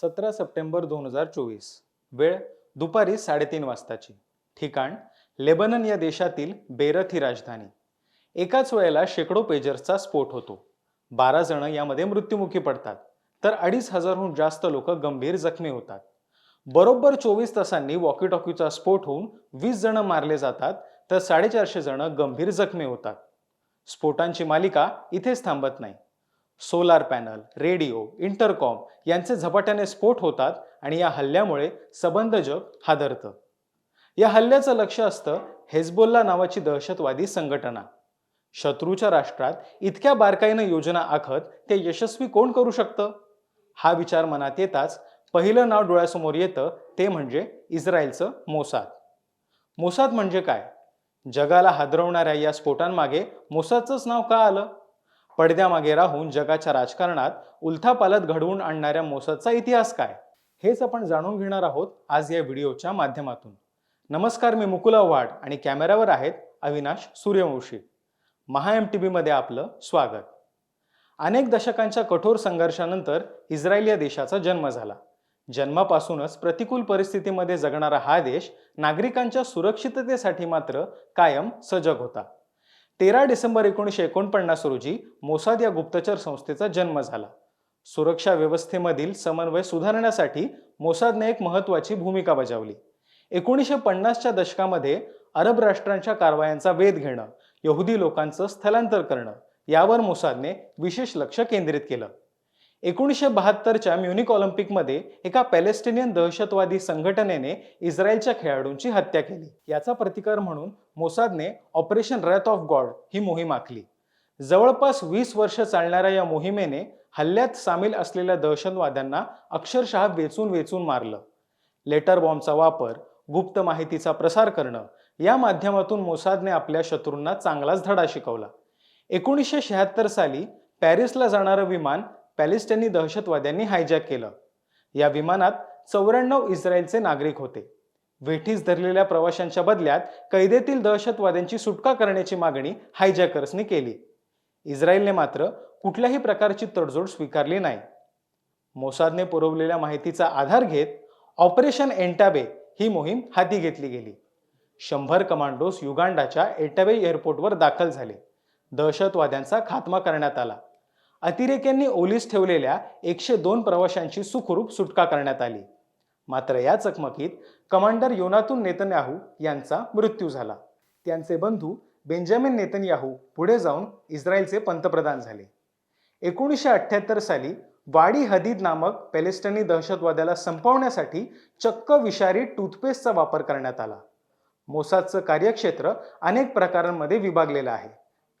सतरा सप्टेंबर दोन हजार चोवीस. वेळ दुपारी साडेतीन वाजताची. ठिकाण लेबनन या देशातील बेरथ ही राजधानी. एकाच वेळेला शेकडो पेजर्सचा स्फोट होतो. बारा जण यामध्ये मृत्युमुखी पडतात. तर अडीच हजारहून जास्त लोक गंभीर जखमी होतात. बरोबर चोवीस तासांनी वॉकी टॉकीचा स्फोट होऊन वीस जण मारले जातात तर साडेचारशे जण गंभीर जखमी होतात. स्फोटांची मालिका इथेच थांबत नाही. सोलार पॅनल रेडिओ इंटरकॉम यांचे झपाट्याने स्फोट होतात आणि या हल्ल्यामुळे सबंध जग हादरतं. या हल्ल्याचं लक्ष असतं हेजबोल्ला नावाची दहशतवादी संघटना. शत्रूच्या राष्ट्रात इतक्या बारकाईनं योजना आखत ते यशस्वी कोण करू शकतं? हा विचार मनात येताच पहिलं नाव डोळ्यासमोर येतं ते म्हणजे इस्रायलचं मोसाद. मोसाद म्हणजे काय? जगाला हादरवणाऱ्या या स्फोटांमागे मोसादचंच नाव का आलं? पडद्यामागे राहून जगाच्या राजकारणात उलथापालत घडवून आणणाऱ्या मोसदचा इतिहास काय? हेच आपण जाणून घेणार आहोत आज या व्हिडिओच्या माध्यमातून. नमस्कार मी मुकुल वाड आणि कॅमेऱ्यावर आहेत अविनाश सूर्यवंशी. महा एम टी मध्ये आपलं स्वागत. अनेक दशकांच्या कठोर संघर्षानंतर इस्रायल या देशाचा जन्म झाला. जन्मापासूनच प्रतिकूल परिस्थितीमध्ये जगणारा हा देश नागरिकांच्या सुरक्षिततेसाठी मात्र कायम सजग होता. तेरा डिसेंबर एकोणीसशे एकोणपन्नास रोजी मोसाद या गुप्तचर संस्थेचा जन्म झाला. सुरक्षा व्यवस्थेमधील समन्वय सुधारण्यासाठी मोसादने एक महत्त्वाची भूमिका बजावली. एकोणीसशे पन्नासच्या दशकामध्ये अरब राष्ट्रांच्या कारवायांचा वेध घेणं यहुदी लोकांचं स्थलांतर करणं यावर मोसादने विशेष लक्ष केंद्रित केलं. एकोणीसशे बहात्तरच्या म्युनिक ऑलिम्पिकमध्ये एका पॅलेस्टिनियन दहशतवादी संघटनेने इस्रायलच्या खेळाडूंची हत्या केली. याचा प्रतिकार म्हणून मोसादने ऑपरेशन रॅथ ऑफ गॉड ही मोहीम आखली. जवळपास वीस वर्ष चालणाऱ्या या मोहिमेने हल्ल्यात सामील असलेल्या दहशतवाद्यांना अक्षरशः वेचून वेचून मारलं. लेटर बॉम्बचा वापर गुप्त माहितीचा प्रसार करणं या माध्यमातून मोसादने आपल्या शत्रूंना चांगलाच धडा शिकवला. एकोणीसशे शहात्तर साली पॅरिसला जाणारं विमान पॅलेस्टाईनी दहशतवाद्यांनी हायजॅक केलं. या विमानात चौऱ्याण्णव इस्रायलचे नागरिक होते. वेठीस धरलेल्या प्रवाशांच्या बदल्यात कैदेतील दहशतवाद्यांची सुटका करण्याची मागणी हायजॅकर्सनी केली. इस्रायलने मात्र कुठल्याही प्रकारची तडजोड स्वीकारली नाही. मोसादने पुरवलेल्या माहितीचा आधार घेत ऑपरेशन एंटाबे ही मोहीम हाती घेतली गेली. शंभर कमांडोस युगांडाच्या एटाबे एअरपोर्टवर दाखल झाले. दहशतवाद्यांचा खात्मा करण्यात आला. अतिरेक्यांनी ओलीस ठेवलेल्या एकशे दोन प्रवाशांची सुखरूप सुटका करण्यात आली. मात्र या चकमकीत कमांडर योनातून नेतन्याहू यांचा मृत्यू झाला. त्यांचे बंधू बेंजामिन नेतन्याहू पुढे जाऊन इस्रायलचे पंतप्रधान झाले. एकोणीसशे अठ्ठ्याहत्तर साली वाडी हदीद नामक पॅलेस्टाईनी दहशतवाद्याला संपवण्यासाठी चक्क विषारी टूथपेस्टचा वापर करण्यात आला. मोसादचं कार्यक्षेत्र अनेक प्रकारांमध्ये विभागलेलं आहे.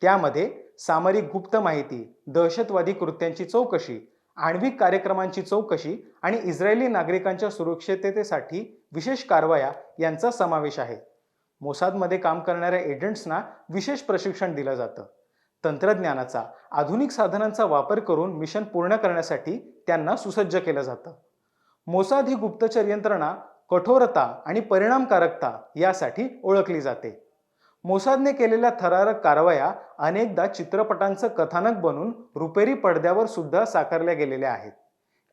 त्यामध्ये सामरिक गुप्त माहिती दहशतवादी कृत्यांची चौकशी आण्विक कार्यक्रमांची चौकशी आणि इस्रायली नागरिकांच्या सुरक्षिततेसाठी विशेष कारवाया यांचा समावेश आहे. मोसादमध्ये काम करणाऱ्या एजंट्सना विशेष प्रशिक्षण दिलं जातं. तंत्रज्ञानाचा आधुनिक साधनांचा वापर करून मिशन पूर्ण करण्यासाठी त्यांना सुसज्ज केलं जातं. मोसाद ही गुप्तचर यंत्रणा कठोरता आणि परिणामकारकता यासाठी ओळखली जाते. मोसादने केलेल्या थरारक कारवाया अनेकदा चित्रपटांचं कथानक बनून रुपेरी पडद्यावर सुद्धा साकारल्या गेलेल्या आहेत.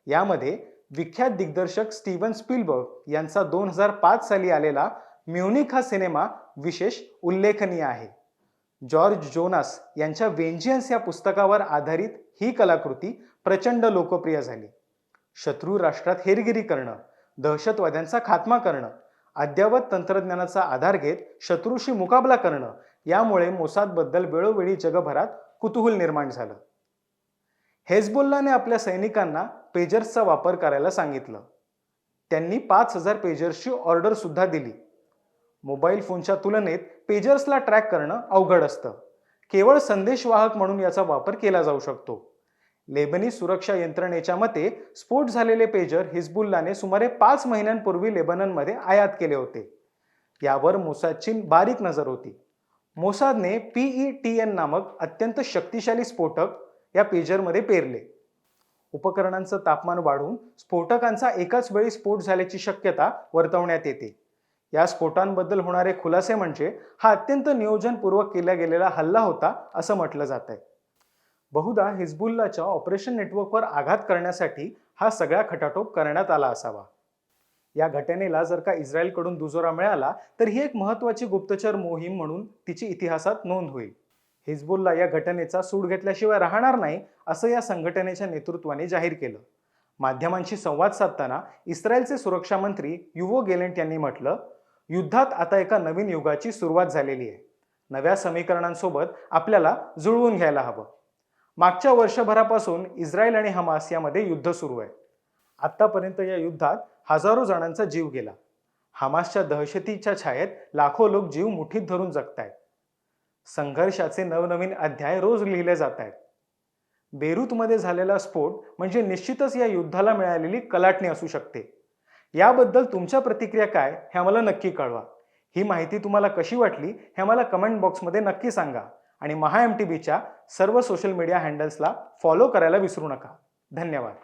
यामध्ये विख्यात दिग्दर्शक स्टीव्हन स्पिलबर्ग यांचा दोन हजार पाच साली आलेला म्युनिक हा सिनेमा विशेष उल्लेखनीय आहे. जॉर्ज जोनास यांच्या वेंजियन्स या पुस्तकावर आधारित ही कलाकृती प्रचंड लोकप्रिय झाली. शत्रू राष्ट्रात हेरगिरी करणं दहशतवाद्यांचा खात्मा करणं अद्ययावत तंत्रज्ञानाचा आधार घेत शत्रूशी मुकाबला करणं यामुळे मोसादबद्दल वेळोवेळी जगभरात कुतूहल निर्माण झालं. हेजबुल्लाने आपल्या सैनिकांना पेजर्सचा वापर करायला सांगितलं. त्यांनी पाच हजार पेजर्सची ऑर्डर सुद्धा दिली. मोबाईल फोनच्या तुलनेत पेजर्सला ट्रॅक करणं अवघड असतं. केवळ संदेशवाहक म्हणून याचा वापर केला जाऊ शकतो. लेबनी सुरक्षा यंत्रणेच्या मते स्फोट झालेले पेजर हिजबुल्लाने सुमारे पाच महिन्यांपूर्वी लेबननमध्ये आयात केले होते. यावर मोसादची बारीक नजर होती. मोसादने पीई टी एन नामक अत्यंत शक्तिशाली स्फोटक या पेजरमध्ये पेरले. उपकरणांचं तापमान वाढून स्फोटकांचा एकाच वेळी स्फोट झाल्याची शक्यता वर्तवण्यात येते. या स्फोटांबद्दल होणारे खुलासे म्हणजे हा अत्यंत नियोजनपूर्वक केला गेलेला हल्ला होता असं म्हटलं जात आहे बहुधा हिजबुल्लाच्या ऑपरेशन नेटवर्कवर आघात करण्यासाठी हा सगळा खटाटोप करण्यात आला असावा. या घटनेला जर का इस्रायलकडून दुजोरा मिळाला तर ही एक महत्वाची गुप्तचर मोहीम म्हणून तिची इतिहासात नोंद होईल. हिजबुल्ला या घटनेचा सूड घेतल्याशिवाय राहणार नाही असं या संघटनेच्या नेतृत्वाने जाहीर केलं. माध्यमांशी संवाद साधताना इस्रायलचे सुरक्षा मंत्री युवो गेलेंट यांनी म्हटलं युद्धात आता एका नवीन युगाची सुरुवात झालेली आहे. नव्या समीकरणांसोबत आपल्याला जुळवून घ्यायला हवं. मागच्या वर्षभरापासून इस्रायल आणि हमास यामध्ये युद्ध सुरू आहे. आत्तापर्यंत या युद्धात हजारो जणांचा जीव गेला. हमासच्या दहशतीच्या छायेत लाखो लोक जीव मुठीत धरून जगतायत. संघर्षाचे नवनवीन अध्याय रोज लिहिले जात आहेत बेरूतमध्ये झालेला स्फोट म्हणजे निश्चितच या युद्धाला मिळालेली कलाटणी असू शकते. याबद्दल तुमच्या प्रतिक्रिया काय हे आम्हाला नक्की कळवा. ही माहिती तुम्हाला कशी वाटली हे आम्हाला कमेंट बॉक्समध्ये नक्की सांगा. आणि महा एम टी बीच्या सर्व सोशल मीडिया हँडल्सला फॉलो करायला विसरू नका. धन्यवाद.